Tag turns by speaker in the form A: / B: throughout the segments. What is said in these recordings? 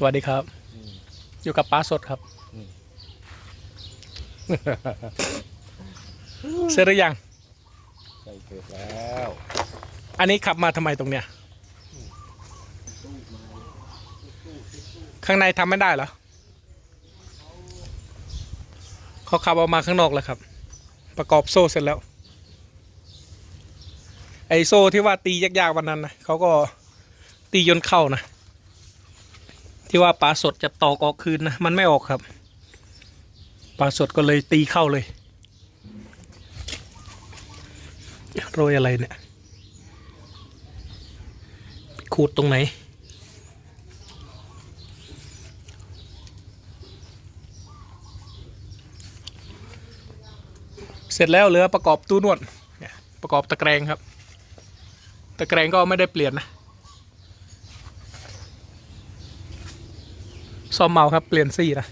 A: สวัสดีครับ อยู่กับป้าสดครับ
B: อืม
A: เสร็จหรือยัง
B: ใส่เสร็จแล้ว
A: อันนี้ขับมาทำไมตรงเนี้ย ข้างในทำไม่ได้เหรอเขาขับออกมาข้างนอกแล้วครับ ประกอบโซ่เสร็จแล้ว ไอโซ่ที่ว่าตียากๆวันนั้นนะเขาก็ตีจนเข้านะ ที่ว่าปลาสดจะตอกออกคืนนะมันไม่ออกครับปลาสดก็เลยตีเข้าเลยโรยอะไรเนี่ยขูดตรงไหน เสร็จแล้วเหลือประกอบตู้นวดเนี่ยประกอบตะแกรงครับ ตะแกรงก็ไม่ได้เปลี่ยนนะ ซ่อมเมาครับ เปลี่ยนซี่นะ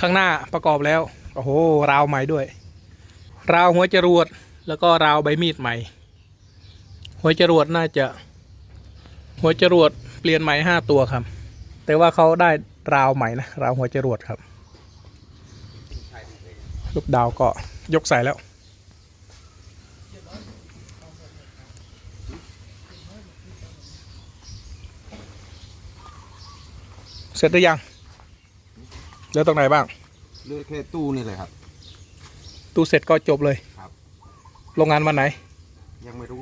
A: ข้างหน้าประกอบแล้ว โอ้โห ราวใหม่ด้วย ราวหัวจรวด แล้วก็ราวใบมีดใหม่ หัวจรวดน่าจะ หัวจรวดเปลี่ยนใหม่ห้าตัวครับ แต่ว่าเขาได้ราวใหม่นะ ราวหัวจรวดครับ ลูกดาวก็ยกใส่แล้ว เสร็จหรือยังเหลือตรงไหนบ้าง
B: เลือกแค่ตู้นี่เลยครับ
A: ตู้เสร็จก็จบเลย
B: ครับ
A: โรงงานวันไหน
B: ยังไม่รู้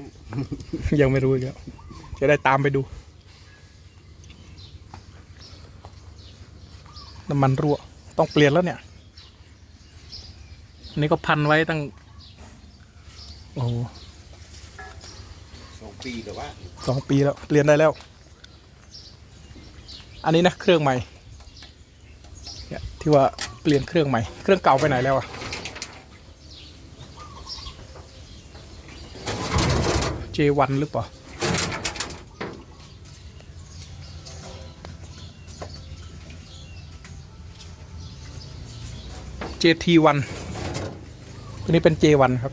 A: ยังไม่รู้อีกแล้วจะได้ตามไปดู น้ำมันรั่ว ต้องเปลี่ยนแล้วเนี่ยอันนี้ก็พันไว้ตั้ง โอ้โห
B: สองปีแต่ว่า
A: สองปีแล้วเปลี่ยนได้แล้ว อันนี้นะเครื่องใหม่เนี่ยที่ว่าเปลี่ยนเครื่องใหม่ เครื่องเก่าไปไหนแล้วอะเจวันหรือเปล่า JT1 ตัวนี้เป็น J1 ครับ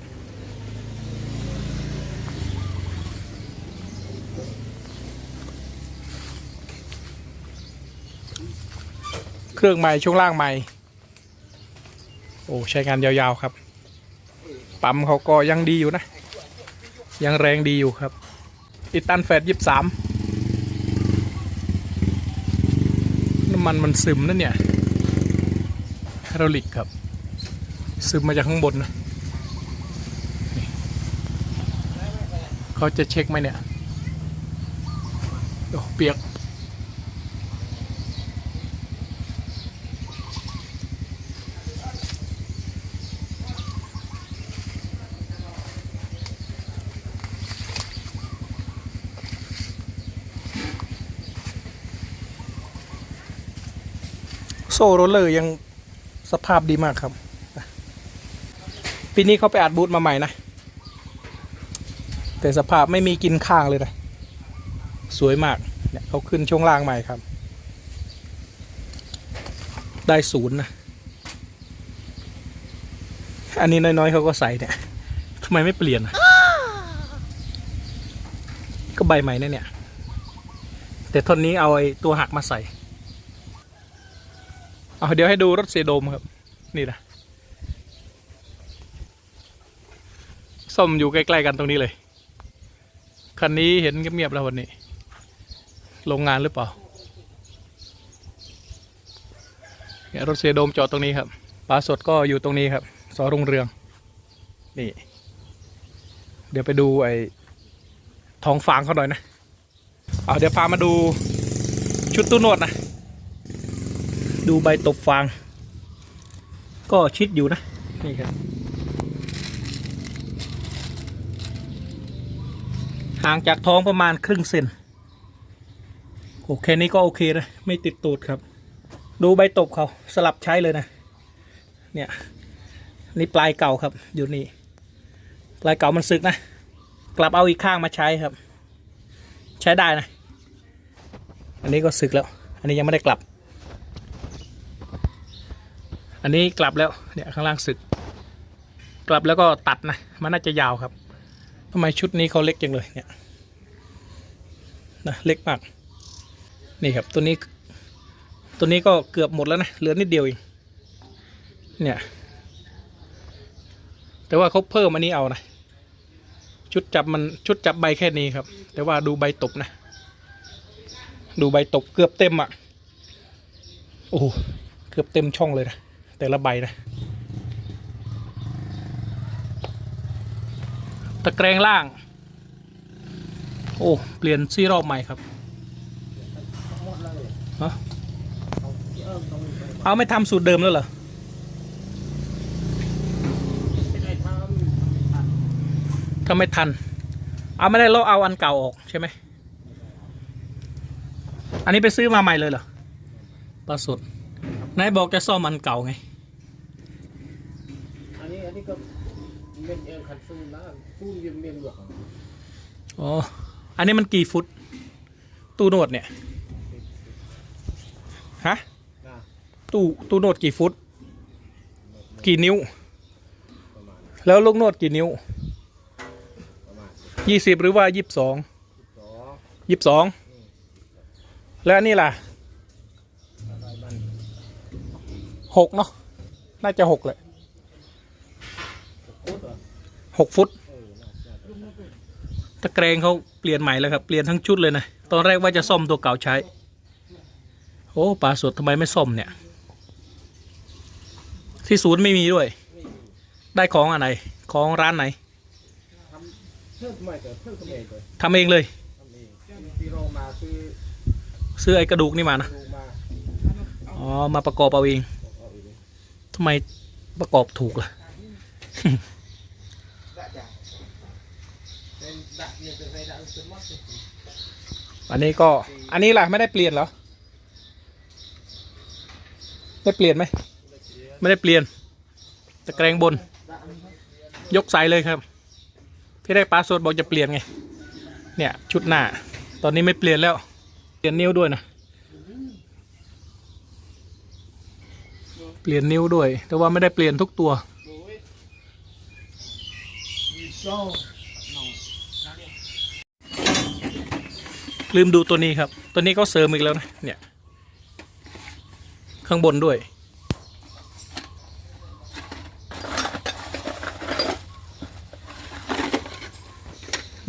A: เครื่องใหม่ช่วงล่างใหม่ โอ้ใช้งานยาวๆครับ ปั๊มเขาก็ยังดีอยู่นะ ยังแรงดีอยู่ครับ อิตันแฟดยี่สามน้ำมันมันซึมนั่นเนี่ยไฮดรอลิกครับ ซึมมาจากข้างบนนะเขาจะเช็คไหมเนี่ยโอ้เปียก โซ่โรลเลอร์ยังสภาพดีมากครับ ปีนี้เขาไปอัดบูทมาใหม่นะ แต่สภาพไม่มีกินข้างเลยนะ สวยมาก เนี่ยเขาขึ้นช่วงล่างใหม่ครับ ได้ศูนย์นะ อันนี้น้อย ๆเขาก็ใส่เนี่ยทำไมไม่เปลี่ยน ก็ใบใหม่นะเนี่ย แต่ท่อนนี้เอาไอ้ตัวหักมาใส่ เอาเดี๋ยวให้ดูรถเซโดมครับ นี่นะส้มอยู่ใกล้ๆกันตรงนี้เลย คันนี้เห็นเงียบๆแล้ววันนี้ โรงงานหรือเปล่าเนี่ยรถเซโดมจอดตรงนี้ครับปลาสดก็อยู่ตรงนี้ครับ สอรุ่งเรือง นี่ เดี๋ยวไปดูไอ้ท้องฟางเขาหน่อยนะ เอาเดี๋ยวพามาดูชุดตู้นวดนะ ดูใบตบฟาง ก็ชิดอยู่นะ นี่ครับ ห่างจากท้องประมาณครึ่งเซนโอเคนี้ก็โอเคนะ ไม่ติดตูดครับ ดูใบตบเขาสลับใช้เลยนะ เนี่ย นี่ปลายเก่าครับ อยู่นี่ ปลายเก่ามันสึกนะ กลับเอาอีกข้างมาใช้ครับ ใช้ได้นะ อันนี้ก็สึกแล้ว อันนี้ยังไม่ได้กลับ อันนี้กลับแล้วเนี่ยข้างล่างสึก กลับแล้วก็ตัดนะ มันน่าจะยาวครับทำไมชุดนี้เขาเล็กจังเลยเนี่ยนะเล็กมาก นี่ครับตัวนี้ ตัวนี้ก็เกือบหมดแล้วนะเหลือนิดเดียวเองเนี่ย แต่ว่าเขาเพิ่มอันนี้เอานะชุดจับมันชุดจับใบแค่นี้ครับ แต่ว่าดูใบตบนะ ดูใบตบเกือบเต็มอะ่ะโอ้เกือบเต็มช่องเลยนะ แต่ละใบนะ ตะแกรงล่าง โอ้ เปลี่ยนซี่รอบใหม่ครับเอาไม่ทำสูตรเดิมแล้วเหรอถ้าไม่ทัน เอาไม่ได้เราเอาอันเก่าออกใช่ไหม อันนี้ไปซื้อมาใหม่เลยเหรอปลาสดนายบอกจะซ่อมอันเก่าไง
C: ก็เม็นเองขันสู้นะสู้เยี่ยมเมียนหลวง
A: อ๋อ อันนี้มันกี่ฟุต ตู้โนดเนี่ย ฮะ
C: นะ
A: ตู้ตู้โนดกี่ฟุต กี่นิ้ว
C: ประมาณ
A: แล้วลูกโนดกี่นิ้ว
C: ประมาณ
A: ยี่สิบหรือว่ายี่สิบสอง
C: สอง
A: ยี่สิบสองแล้วอันนี้ล่ะ
C: อะไรบ้าน
A: หกเนาะน่าจะหกแหละ
C: โคตรเหรอ
A: หกฟุตตะแกรงเขาเปลี่ยนใหม่แล้วครับ เปลี่ยนทั้งชุดเลยนะ ตอนแรกว่าจะซ่อมตัวเก่าใช้ โอ้ปลาสดทำไมไม่ซ่อมเนี่ย ที่ศูนย์ไม่มีด้วย ได้ของอะไร ของร้านไหน
C: ทำเอ
A: งเลย
C: ซื้อ
A: ไอ้กระดูกนี่มานะ อ๋อ มาประกอบเอาเอง
C: เอาเอง
A: ทำไมประกอบถูกล่ะ
C: เป็นดักเนี่ยเป็นไงดักจนหมดเลย
A: อันนี้ก็อันนี้ล่ะไม่ได้เปลี่ยนเหรอได้เปลี่ยนไหมไม่ได้เปลี่ยนตะแกรงบน ยกใส่เลยครับที่ได้ปลาสดบอกจะเปลี่ยนไง เนี่ยชุดหน้า ตอนนี้ไม่เปลี่ยนแล้ว เปลี่ยนนิ้วด้วยนะเปลี่ยนนิ้วด้วย แต่ว่าไม่ได้เปลี่ยนทุกตัว
C: โอ้ยมีโซ่น้อง
A: ลืมดูตัวนี้ครับ ตัวนี้ก็เสริมอีกแล้วนะเนี่ย ข้างบนด้วย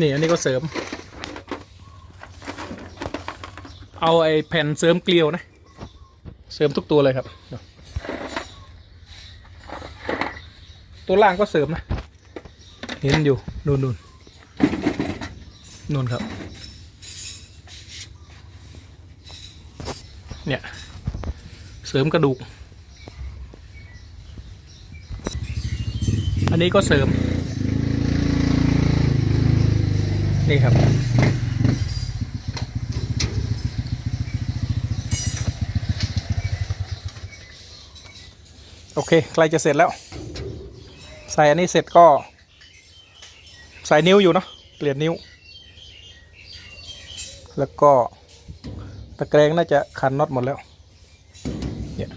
A: นี่อันนี้ก็เสริม เอาไอ้แผ่นเสริมเกลียวนะ เสริมทุกตัวเลยครับ ตัวล่างก็เสริมนะ เห็นอยู่นู่นนู่นนู่นครับ เนี่ย เสริมกระดูก อันนี้ก็เสริม นี่ครับ โอเคใกล้จะเสร็จแล้ว ใส่อันนี้เสร็จก็ ใส่นิ้วอยู่เนาะเปลี่ยนนิ้ว แล้วก็ ตะแกรงน่าจะคันน็อตหมดแล้วเนี่ย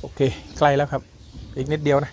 A: โอเคใกล้แล้วครับ อีกนิดเดียวนะ